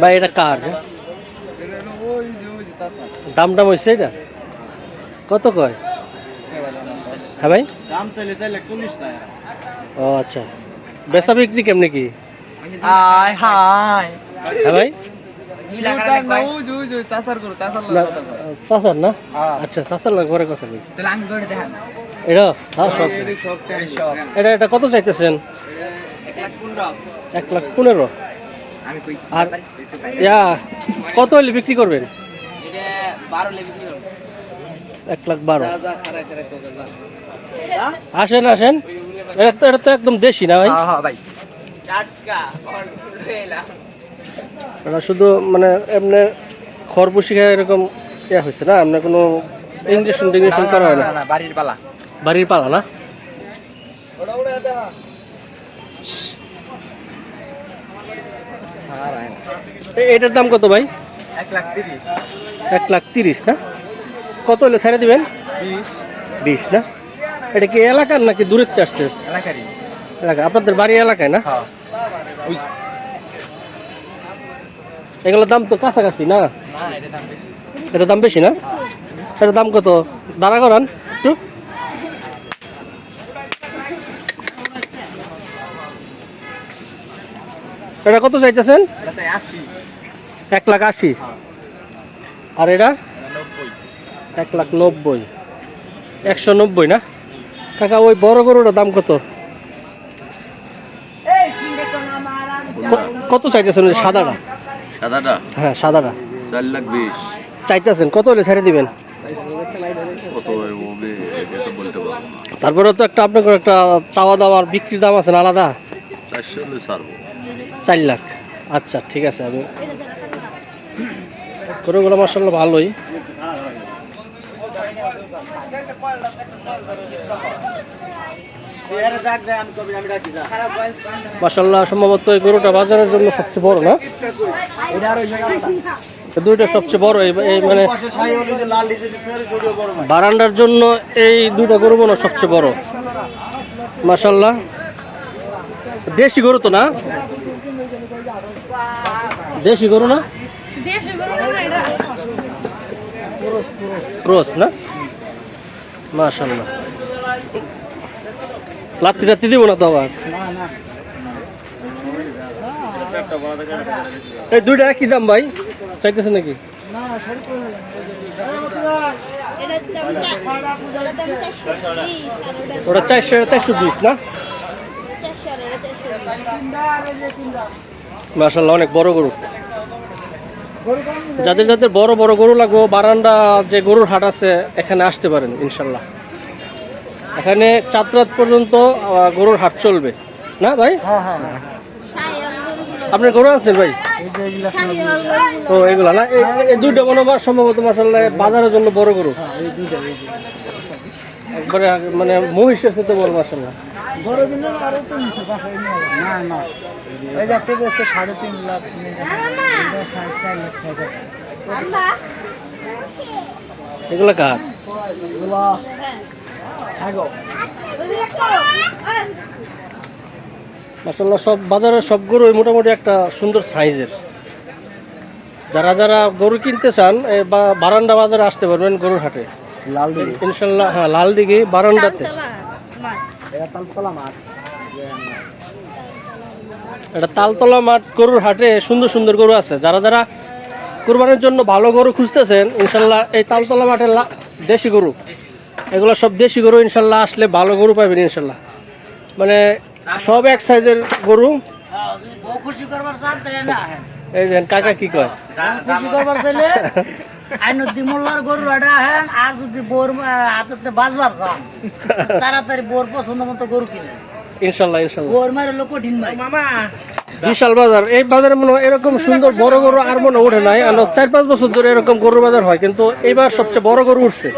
ভাই এটা কার দাম দাম হয়েছে এটা কত কয় হ্যাঁ ভাই দাম চাইলে চাইলে চল্লিশ টাকা ও আচ্ছা বেচা বিক্রি কেমনি কি আয় হায় হ্যাঁ ভাই। না চাচার না? আচ্ছা চাচার লাগে পরে কথা এটা? হ্যাঁ সব। এটা এটা কত চাইতেছেন? এক লাখ পনেরো। এক লাখ পনেরো? আমি কই? আর ইয়া কত হলে বিক্রি করবেন? এটা বারো লে বিক্রি করব। এক লাখ বারো। আসেন আসেন। এটা তো এটা তো একদম দেশি না ভাই? হ্যাঁ হ্যাঁ ভাই। টাটকা শুধু মানে এমনি খরপুষি খায় এরকম ইয়া হয়েছে না? আপনার কোনো ইঞ্জেকশন টিঞ্জেকশন করা হয় না বাড়ির পালা। বাড়ির পালা না? এটার দাম কত ভাই? এক লাখ তিরিশ। এক লাখ তিরিশ না? কত হলে ছেড়ে দিবেন? বিশ। না? এটা কি এলাকার নাকি দূরের আসছে এলাকারই। এলাকা। আপনাদের বাড়ি এলাকায় না? হ্যাঁ। এগুলোর দাম তো কাছাকাছি না? এটা দাম বেশি না? এটার দাম কত? দাঁড়া করান, একটু। এটা কত চাইতেছেন? এক লাখ আশি। আর এটা? এক লাখ নব্বই। একশো নব্বই না? কাকা, ওই বড় গরুটার দাম কত? কত চাইতেছেন ওই সাদাটা? সাদাটা? হ্যাঁ সাদাটা। চার লাখ বিশ। চাইতেছেন কত হলে ছেড়ে দিবেন? তারপরে তো একটা আপনার একটা চাওয়া দাম আর বিক্রির দাম আছে না আলাদা? চার লাখ। আচ্ছা ঠিক আছে আমি গরুগুলো মার্শাল্লাহ ভালোই। মার্শাল্লাহ সম্ভবত এই গরুটা বাজারের জন্য সবচেয়ে বড় না? এই দুইটা সবচেয়ে বড় এই এই মানে বারান্দার জন্য এই দুইটা গরু মনে হয় সবচেয়ে বড়। মার্শাল্লাহ দেশি গরু তো না? দেশি গরু না? দেশে গরু না এটা। ক্রস না? মাশাল্লাহ লাত্তি টাত্তি দিব না তো আবার? এই দুইটা কি দাম ভাই চাইতেছে নাকি? ওটা চারশো চারশো বিশ, না? মাশাল্লাহ অনেক বড় গরু। যাদের যাদের বড় বড় গরু লাগবে, বারান্দা যে গরুর হাট আছে, এখানে আসতে পারেন ইনশাল্লাহ এখানে চাঁদরাত পর্যন্ত গরুর হাট চলবে। না ভাই? সাইয়াল আপনার গরু আছেন ভাই? ও এগুলা না? এই দুইটা মনে হয় সম্ভবত মাসাল্লাহ বাজারের জন্য বড় গরু। একবারে মানে মহিষের সাথে বড় মাসাল্লাহ এগুলা কার? মাসাল্লাহ সব বাজারের সব গরুই মোটামুটি একটা সুন্দর সাইজের। যারা যারা গরু কিনতে চান বা- বারান্দা বাজারে আসতে পারবেন গরুর হাটে। লাল ইনশাল্লাহ হ্যাঁ লাল দিঘি বারান্দাতে। তালতলা মাঠ। এটা তালতলা মাঠ। গরুর হাটে সুন্দর সুন্দর গরু আছে। যারা যারা কুরবানির জন্য ভালো গরু খুঁজতেছেন ইনশাল্লাহ এই তালতলা মাঠের লা- দেশি গরু। এগুলো সব দেশি গরু ইনশাল্লাহ আসলে ভালো গরু পাবেন ইনশাল্লাহ। মানে সব এক সাইজের গরু। এই যে কাকা কি গরু আর যদি বোর বাজবার তাড়াতাড়ি বোর পছন্দ মতো গরু কিনে। ইনশাল্লাহ ইনশাল্লাহ। ভাই। মামা। বিশাল বাজার এই বাজারে মনে হয় এরকম সুন্দর বড় গরু আর মনে ওঠে নাই। আর চার পাঁচ বছর ধরে এরকম গরু বাজার হয় কিন্তু এইবার সবচেয়ে বড় গরু উঠছে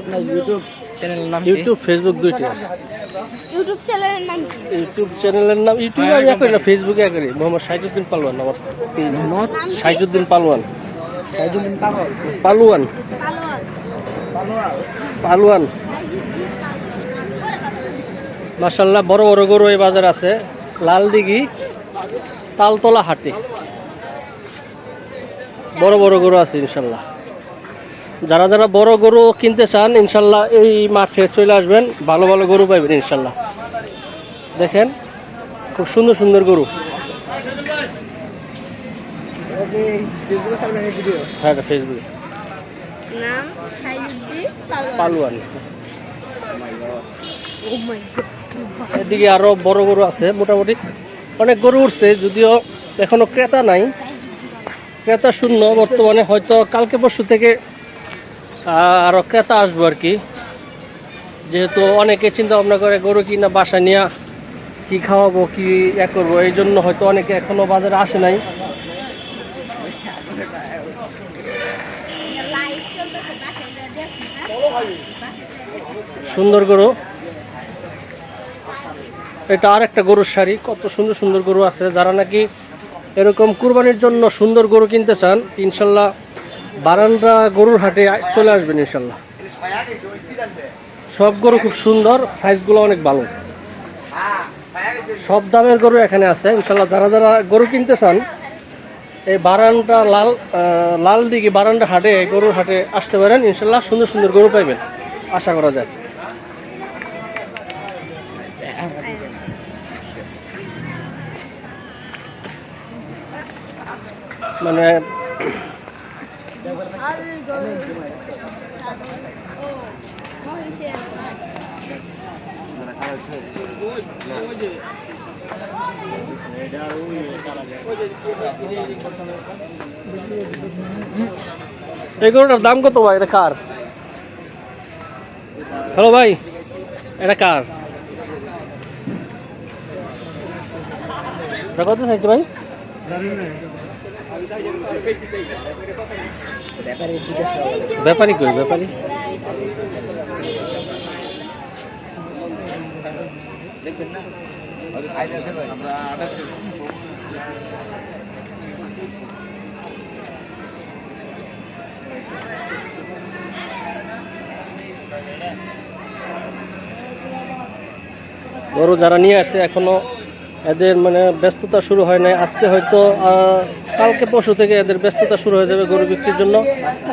আপনার ইউটিউব চ্যানেলের নাম ইউটিউব ফেসবুক দুইটি আছে। ইউটিউব চ্যানেলের নাম কি? ইউটিউব চ্যানেলের নাম ইউটিউবে আমি একই না ফেসবুকে একই মোহাম্মদ সাইজুদ্দিন পালোয়ান আমার সাইজুদ্দিন পালোয়ান। পালোয়ান। পালোয়ান। মাসাল্লাহ বড় বড় গরু এই বাজার আছে। লাল দিঘি তালতলা হাটে। বড় বড় গরু আছে, ইনশাল্লাহ। যারা যারা বড় গরু কিনতে চান, ইনশাল্লাহ এই মাঠে চলে আসবেন। ভালো ভালো গরু পাইবেন, ইনশাল্লাহ। দেখেন, খুব সুন্দর সুন্দর গরু। হ্যাঁ ফেসবুকে নাম পালুয়ান। এদিকে আরও বড় গরু আছে মোটামুটি। অনেক গরু উঠছে যদিও এখনও ক্রেতা নাই। ক্রেতা শূন্য বর্তমানে হয়তো কালকে পরশু থেকে আরও ক্রেতা আসব আর কি। যেহেতু অনেকে চিন্তা ভাবনা করে গরু কিনা বাসা নিয়ে কি খাওয়াবো কি ইয়ে করব এই জন্য হয়তো অনেকে এখনও বাজারে আসে নাই লাইভ চলতেছে বাসায় যা দেখুন হ্যাঁ বাসায় যা দেখুন সুন্দর গরু। এটা আর একটা গরুর শাড়ি, কত সুন্দর সুন্দর গরু আছে। যারা নাকি এরকম কুরবানির জন্য সুন্দর গরু কিনতে চান, ইনশাল্লাহ বারান্দা গরুর হাটে চলে আসবেন ইনশাল্লাহ। সব গরু খুব সুন্দর, সাইজগুলো অনেক ভালো। সব দামের গরু এখানে আছে, ইনশাল্লাহ যারা যারা গরু কিনতে চান, এই বারান্দা লাল লাল দিকে বারান্দা হাটে, গরুর হাটে আসতে পারেন, ইনশাল্লাহ সুন্দর সুন্দর গরু পাইবেন, আশা করা যায়। মানে গরুটার দাম কত ভাই? এটা কার? হ্যালো ভাই এটা কার? কত চাইছে ভাই? ব্যাপারী কই ব্যাপারী? গরু যারা নিয়ে আসছে এখনও এদের মানে ব্যস্ততা শুরু হয় নাই। আজকে হয়তো কালকে পশু থেকে এদের ব্যস্ততা শুরু হয়ে যাবে গরু বিক্রির জন্য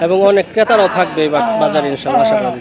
এবং অনেক ক্রেতারাও থাকবে বাজারে ইনশাল্লাহ, আশা করা।